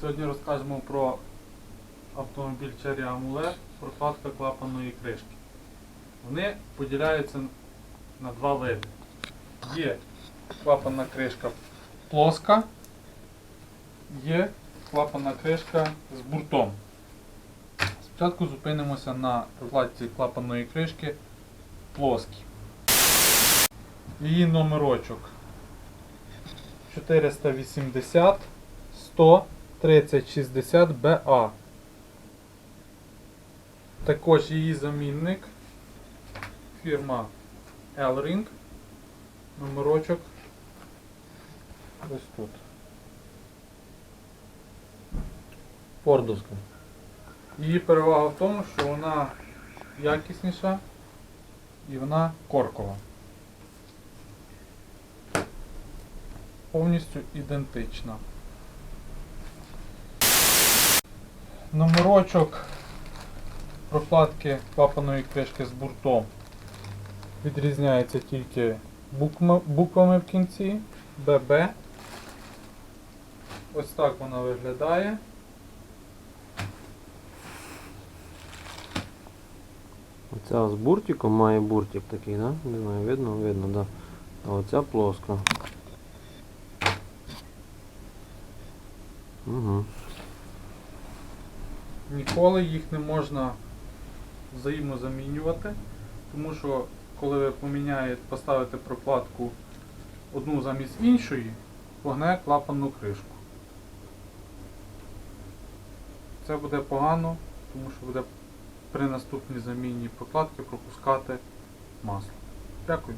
Сьогодні розкажемо про автомобіль Cherry Amulet, прокладка клапанної кришки. Вони поділяються на два види. Є клапанна кришка плоска, є клапанна кришка з буртом. Спочатку зупинимося на прокладці клапанної кришки плоскій. Її номерочок 480 100 30 60 BA. Також її замінник фірма L-Ring. Номерочок ось тут. Фордовська. Її перевага в тому, що вона якісніша і вона коркова. Повністю ідентична. Номерочок прокладки клапаної кришки з буртом відрізняється тільки буквами в кінці ББ. Ось так вона виглядає. Оця з буртиком має буртик такий, да? Не знаю, видно, видно, да. А оця плоска. Угу. Ніколи їх не можна взаємно замінювати, тому що коли ви поміняєте, поставите прокладку одну замість іншої, погне клапанну кришку. Це буде погано, тому що буде при наступній заміні прокладки пропускати масло. Дякую.